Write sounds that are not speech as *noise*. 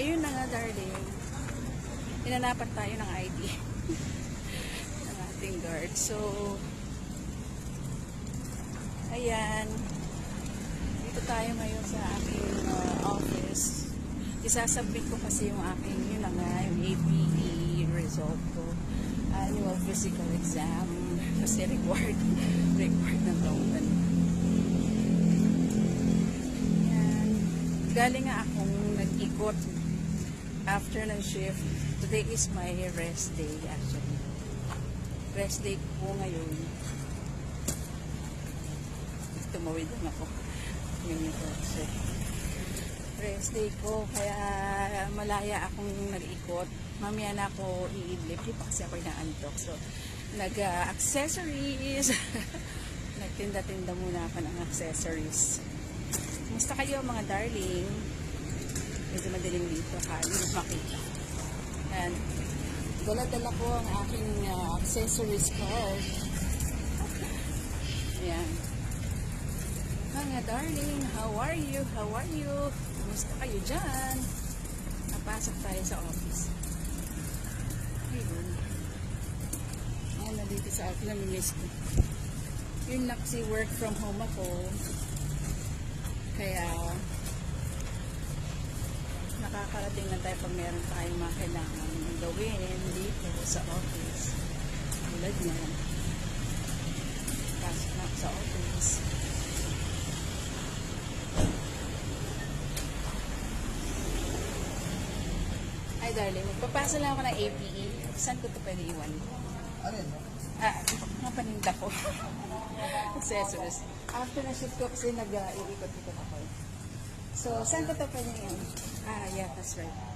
Ayun na nga, darling. Hinanapan tayo ng ID *laughs* ng ating guard. So, ayan. Dito tayo ngayon sa aking uh, office. Isasubmit ko kasi yung aking, yun na nga, yung APE result ko. Annual physical exam. Kasi required, *laughs* required ng taon. Ayan. Galing nga akong nag-ikot after ng shift. Today is my rest day actually. Rest day ko ngayon. Tumawid lang ako. Ngayon ko kasi. Rest day ko, kaya malaya akong nag-ikot. Mamaya na ako iidlip. Di pa kasi ako inaantok. So, nag-accessories. *laughs* Nagtinda-tinda muna ako ng accessories. Kumusta kayo mga darling? Madaling dito ha. Hindi makita. And dala-dala ko ang aking uh, accessories ko. Ayan. Mga darling, how are you? How are you? Kumusta kayo dyan? Napasok tayo sa office. Ayun. Ayan, nandito sa akin. Namimiss ko. Yun na kasi work from home ako. Kaya, nakakarating na tayo pag meron tayong mga kailangan gawin dito sa office. Tulad niyan. Pasok na sa office. Ay, darling, magpapasa lang ako ng APE. Saan ko ito pwede iwan? Ano yun? Ah, mga paninda ko. *laughs* Accessories. After na shoot ko kasi nag-iikot-ikot ako. So, saan ko ito pwede iwan? Ah, yeah, that's right.